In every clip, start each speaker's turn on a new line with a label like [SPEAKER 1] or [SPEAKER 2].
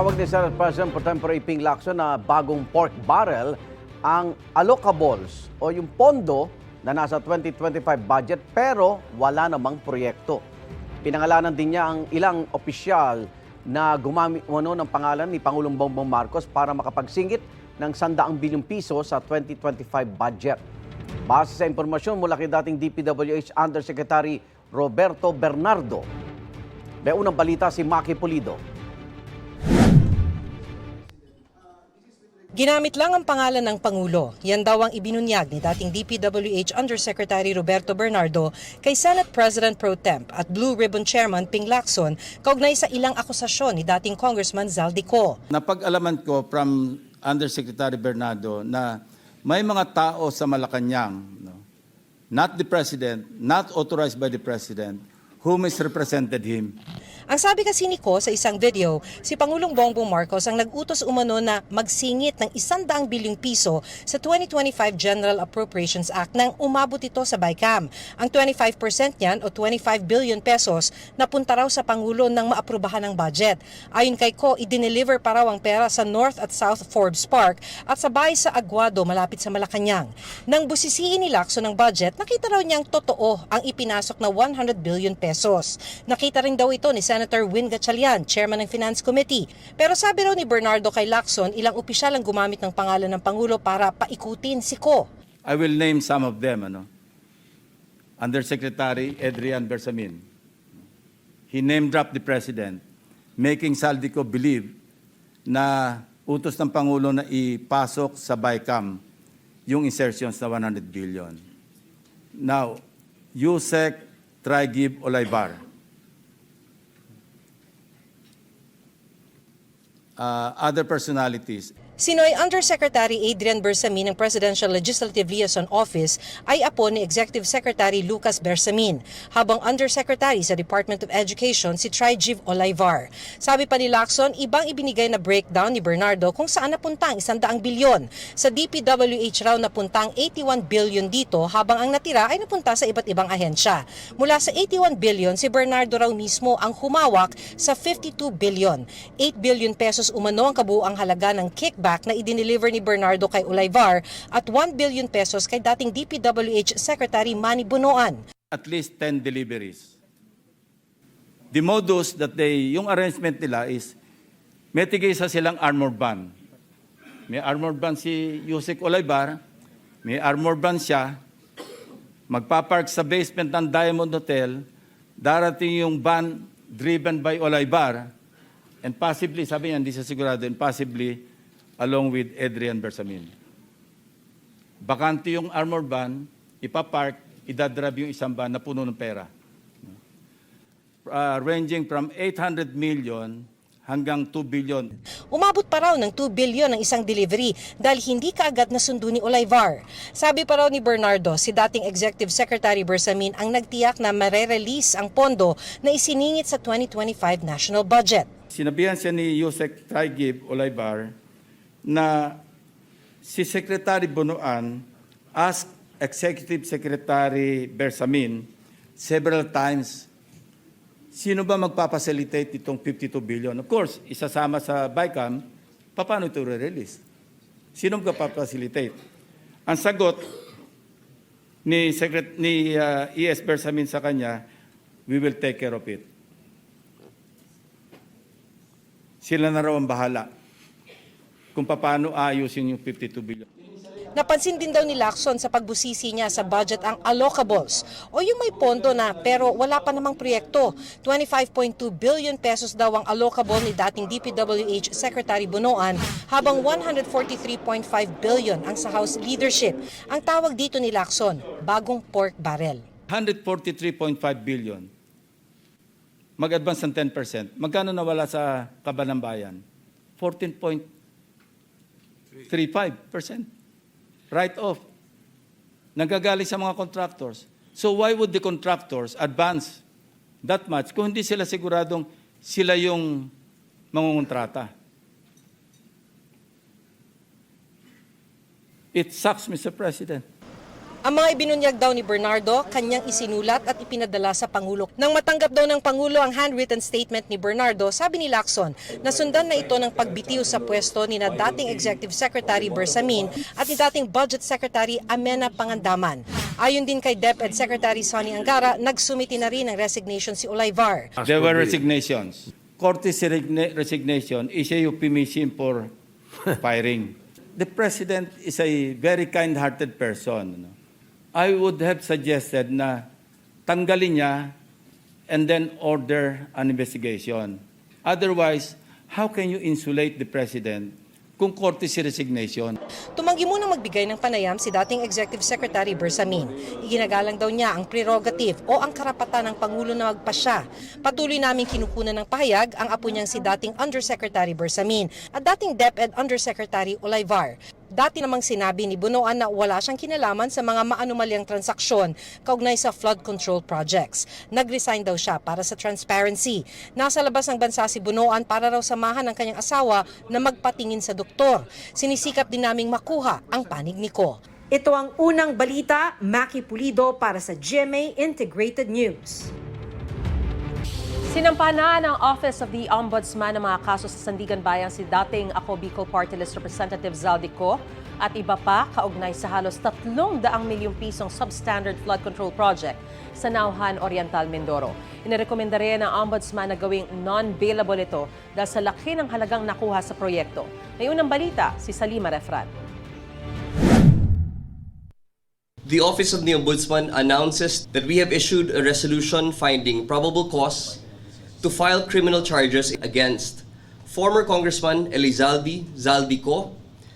[SPEAKER 1] Tinawag ni Senate President Pro Tempore Ping Lacson na bagong pork barrel ang allocables o yung pondo na nasa 2025 budget pero wala namang proyekto. Pinangalanan din niya ang ilang opisyal na gumamit umano ng pangalan ni Pangulong Bongbong Marcos para makapagsingit ng 100 bilyong piso sa 2025 budget. Base sa impormasyon mula kay dating DPWH Undersecretary Roberto Bernardo. May unang balita si Maki Pulido.
[SPEAKER 2] Ginamit lang ang pangalan ng Pangulo. Yan daw ang ibinunyag ni dating DPWH Undersecretary Roberto Bernardo kay Senate President Pro Temp at Blue Ribbon Chairman Ping Lacson kaugnay sa ilang akusasyon ni dating Congressman Zaldico.
[SPEAKER 3] Napag-alaman ko from Undersecretary Bernardo na may mga tao sa Malacanang, no, not the President, not authorized by the President, who misrepresented him.
[SPEAKER 2] Ang sabi kasi ni Ko sa isang video, si Pangulong Bongbong Marcos ang nag-utos umano na magsingit ng 100 bilyong piso sa 2025 General Appropriations Act nang umabot ito sa BICAM. Ang 25% niyan o 25 billion pesos napunta raw sa Pangulo nang maaprubahan ng budget. Ayon kay Ko, i-deliver pa raw ang pera sa North at South Forbes Park at sa bahay sa Aguado malapit sa Malacanang. Nang busisiin ni Lacson ng budget, nakita raw niyang totoo ang ipinasok na 100 billion pesos. Nakita rin daw ito ni Senator Win Gatchalian, chairman ng Finance Committee. Pero sabi raw ni Bernardo kay Lacson, ilang opisyal ang gumamit ng pangalan ng Pangulo para paikutin si Ko.
[SPEAKER 3] I will name some of them. Ano? Undersecretary Adrian Bersamin. He name-dropped the President, making Saldico believe na utos ng Pangulo na ipasok sa BICAM yung insertions na 100 billion. Now, Yusek Trigib Olaybar. Uh, other personalities.
[SPEAKER 2] Sinoy Undersecretary Adrian Bersamin ng Presidential Legislative Liaison Office ay apo ni Executive Secretary Lucas Bersamin, habang Undersecretary sa Department of Education si Trijiv Olaivar. Sabi pa ni Lacson, ibang ibinigay na breakdown ni Bernardo kung saan napunta ang 100 bilyon. Sa DPWH raw napunta ang 81 billion dito habang ang natira ay napunta sa iba't ibang ahensya. Mula sa 81 billion, si Bernardo raw mismo ang humawak sa 52 billion. 8 billion pesos umano ang kabuuang halaga ng kickback na idineliver ni Bernardo kay Olaivar at 1 billion pesos kay dating DPWH Secretary Manny Bunoan.
[SPEAKER 3] at least 10 deliveries. The modus that they, yung arrangement nila is, may tigay sa silang armor van. May armor van si Yusek Olaybar, may armor van siya, magpapark sa basement ng Diamond Hotel, darating yung van driven by Olaybar, and possibly, sabi niya, hindi siya sigurado, and possibly, along with Adrian Bersamin. Bakante yung armor van, ipapark, idadrive yung isang van na puno ng pera. Uh, ranging from 800 million hanggang 2 billion.
[SPEAKER 2] Umabot pa raw ng 2 billion ang isang delivery dahil hindi kaagad nasundo ni Olaivar. Sabi pa raw ni Bernardo, si dating Executive Secretary Bersamin ang nagtiyak na marerelease ang pondo na isiningit sa 2025 national budget.
[SPEAKER 3] Sinabihan siya ni Yusek Trigib Olaybar na si Secretary Bonoan asked Executive Secretary Bersamin several times, sino ba magpapacilitate itong 52 billion? Of course, isasama sa BICAM, paano ito re-release? Sino magpapacilitate? Ang sagot ni, Secret, ni uh, ES Bersamin sa kanya, we will take care of it. Sila na raw ang bahala kung paano ayusin yung 52 billion.
[SPEAKER 2] Napansin din daw ni Lacson sa pagbusisi niya sa budget ang allocables o yung may pondo na pero wala pa namang proyekto. 25.2 billion pesos daw ang allocable ni dating DPWH Secretary Bunoan habang 143.5 billion ang sa House leadership. Ang tawag dito ni Lacson, bagong pork barrel.
[SPEAKER 3] 143.5 billion. Mag-advance ng 10%. Magkano nawala sa kaban ng bayan? 14.35%. Write off. Nagagaling sa mga contractors. So why would the contractors advance that much kung hindi sila siguradong sila yung mangungontrata? It sucks, Mr. President.
[SPEAKER 2] Ang mga ibinunyag daw ni Bernardo, kanyang isinulat at ipinadala sa Pangulo. Nang matanggap daw ng Pangulo ang handwritten statement ni Bernardo, sabi ni Lacson, nasundan na ito ng pagbitiw sa pwesto ni na dating Executive Secretary Bersamin at ni dating Budget Secretary Amena Pangandaman. Ayon din kay DepEd Secretary Sonny Angara, nagsumiti na rin ng resignation si Olayvar.
[SPEAKER 3] There were resignations. Courtesy resigna- resignation is a euphemism for firing. The president is a very kind-hearted person. no? I would have suggested na tanggalin niya and then order an investigation. Otherwise, how can you insulate the president kung courtesy resignation?
[SPEAKER 2] Tumanggi munang magbigay ng panayam si dating Executive Secretary Bersamin. Iginagalang daw niya ang prerogative o ang karapatan ng Pangulo na magpasya. Patuloy namin kinukunan ng pahayag ang apo niyang si dating Undersecretary Bersamin at dating DepEd Undersecretary Olayvar. Dati namang sinabi ni Bunoan na wala siyang kinalaman sa mga maanumalyang transaksyon kaugnay sa flood control projects. Nag-resign daw siya para sa transparency. Nasa labas ng bansa si Bunoan para raw samahan ng kanyang asawa na magpatingin sa doktor. Sinisikap din naming makuha ang panig ni Ko. Ito ang unang balita, Maki Pulido para sa GMA Integrated News.
[SPEAKER 4] Sinampa na ng Office of the Ombudsman ng mga kaso sa Sandigan Bayan si dating Ako Bicol Party List Representative Zaldico at iba pa kaugnay sa halos 300 milyong pisong substandard flood control project sa Nauhan Oriental, Mindoro. Inirekomenda rin ng Ombudsman na gawing non-bailable ito dahil sa laki ng halagang nakuha sa proyekto. May unang balita, si Salima Refran.
[SPEAKER 5] The Office of the Ombudsman announces that we have issued a resolution finding probable cause to file criminal charges against former Congressman Elizalde Zaldico,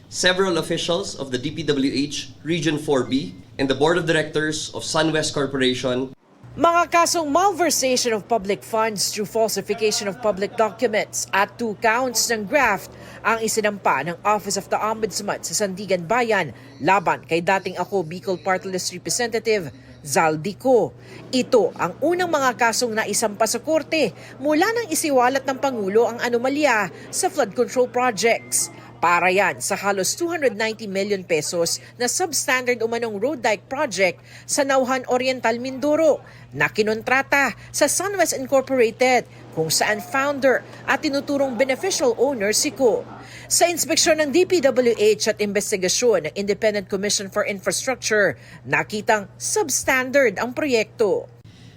[SPEAKER 5] several officials of the DPWH Region 4B, and the Board of Directors of SunWest Corporation.
[SPEAKER 6] Mga kasong malversation of public funds through falsification of public documents at two counts ng graft ang isinampa ng Office of the Ombudsman sa Sandigan Bayan laban kay dating ako Bicol Party List Representative Zaldico. Ito ang unang mga kasong naisampa sa korte mula nang isiwalat ng Pangulo ang anomalya sa flood control projects. Para yan sa halos 290 million pesos na substandard umanong road dike project sa Nauhan Oriental, Mindoro na kinontrata sa SunWest Incorporated kung saan founder at tinuturong beneficial owner si Ko. Sa inspeksyon ng DPWH at investigasyon ng Independent Commission for Infrastructure, nakitang substandard ang proyekto.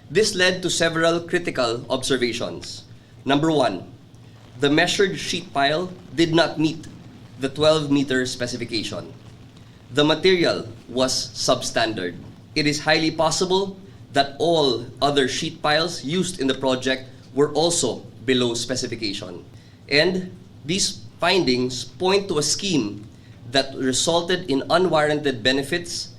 [SPEAKER 5] This led to several critical observations. Number one, the measured sheet pile did not meet the 12 meter specification. The material was substandard. It is highly possible that all other sheet piles used in the project were also below specification. And these findings point to a scheme that resulted in unwarranted benefits,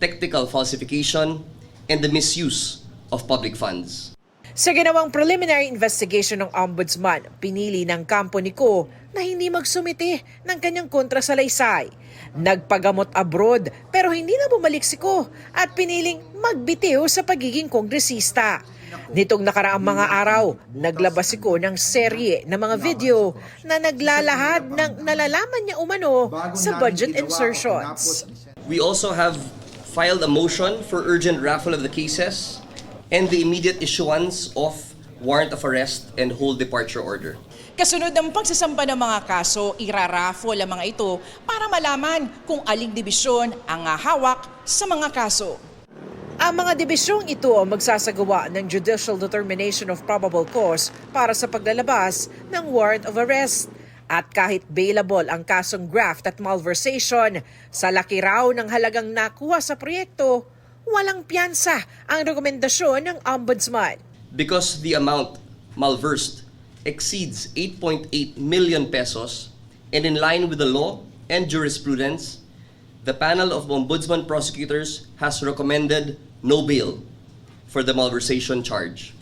[SPEAKER 5] technical falsification, and the misuse of public funds.
[SPEAKER 6] Sa ginawang preliminary investigation ng Ombudsman, pinili ng kampo ni Ko na hindi magsumite ng kanyang kontrasalaysay. Nagpagamot abroad pero hindi na bumalik si Ko at piniling magbitiw sa pagiging kongresista. Nitong nakaraang mga araw, naglabas si Ko ng serye ng mga video na naglalahad ng nalalaman niya umano sa budget insertions.
[SPEAKER 5] We also have filed a motion for urgent raffle of the cases and the immediate issuance of warrant of arrest and whole departure order.
[SPEAKER 7] Kasunod ng pagsasampa ng mga kaso, iraraffle ang mga ito para malaman kung aling dibisyon ang hawak sa mga kaso.
[SPEAKER 6] Ang mga dibisyong ito ang magsasagawa ng judicial determination of probable cause para sa paglalabas ng warrant of arrest. At kahit bailable ang kasong graft at malversation, sa laki raw ng halagang nakuha sa proyekto, walang piyansa ang rekomendasyon ng Ombudsman.
[SPEAKER 5] Because the amount malversed exceeds 8.8 million pesos and in line with the law and jurisprudence, the panel of ombudsman prosecutors has recommended no bail for the malversation charge.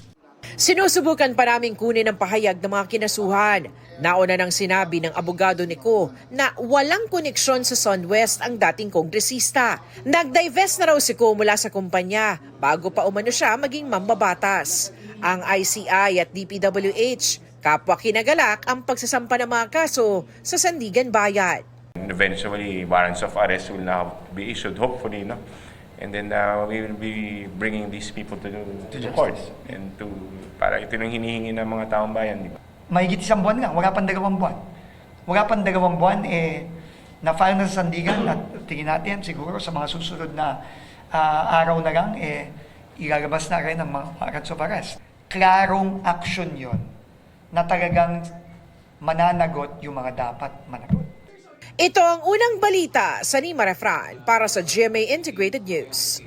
[SPEAKER 6] Sinusubukan pa namin kunin ang pahayag ng mga kinasuhan. Nauna nang sinabi ng abogado ni Ko na walang koneksyon sa SunWest ang dating kongresista. Nag-divest na raw si Ko mula sa kumpanya bago pa umano siya maging mambabatas. Ang ICI at DPWH, kapwa kinagalak ang pagsasampa ng mga kaso sa Sandigan Bayan.
[SPEAKER 8] Eventually, warrants of arrest will now be issued, hopefully, no? And then uh, we will be bringing these people to, to the courts and to para ito yung hinihingi ng mga taong bayan, di ba?
[SPEAKER 9] mahigit isang buwan nga, wala pang dalawang buwan. Wala pang dalawang buwan, eh, na-file na sa sandigan at tingin natin siguro sa mga susunod na ah, araw na lang, eh, ilalabas na rin ang mga warrants of arrest. Klarong action yon na talagang mananagot yung mga dapat managot.
[SPEAKER 6] Ito ang unang balita sa Nima Refran para sa GMA Integrated News.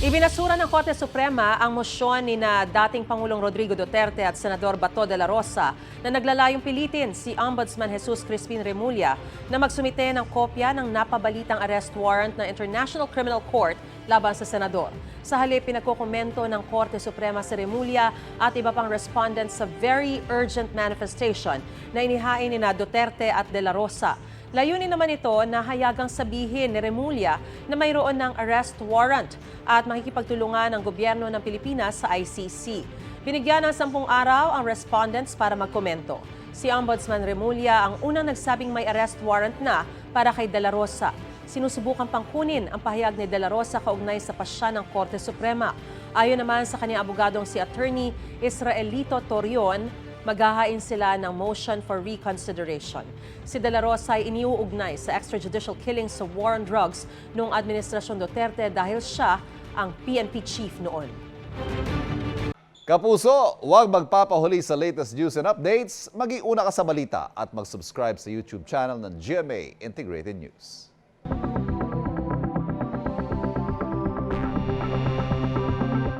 [SPEAKER 4] Ibinasura ng Korte Suprema ang mosyon ni na dating Pangulong Rodrigo Duterte at Senador Bato de la Rosa na naglalayong pilitin si Ombudsman Jesus Crispin Remulla na magsumite ng kopya ng napabalitang arrest warrant ng International Criminal Court laban sa senador. Sa halip, pinagkukomento ng Korte Suprema si Remulla at iba pang respondents sa very urgent manifestation na inihain ni na Duterte at de la Rosa. Layunin naman ito na hayagang sabihin ni Remulla na mayroon ng arrest warrant at makikipagtulungan ng gobyerno ng Pilipinas sa ICC. Binigyan ng sampung araw ang respondents para magkomento. Si Ombudsman Remulla ang unang nagsabing may arrest warrant na para kay De La Rosa. Sinusubukan pang kunin ang pahayag ni De La Rosa kaugnay sa pasya ng Korte Suprema. Ayon naman sa kanyang abogadong si Attorney Israelito Torion, maghahain sila ng motion for reconsideration. Si De La Rosa ay iniuugnay sa extrajudicial killings sa war on drugs noong Administrasyon Duterte dahil siya ang PNP chief noon.
[SPEAKER 10] Kapuso, huwag magpapahuli sa latest news and updates. Mag-iuna ka sa balita at mag-subscribe sa YouTube channel ng GMA Integrated News.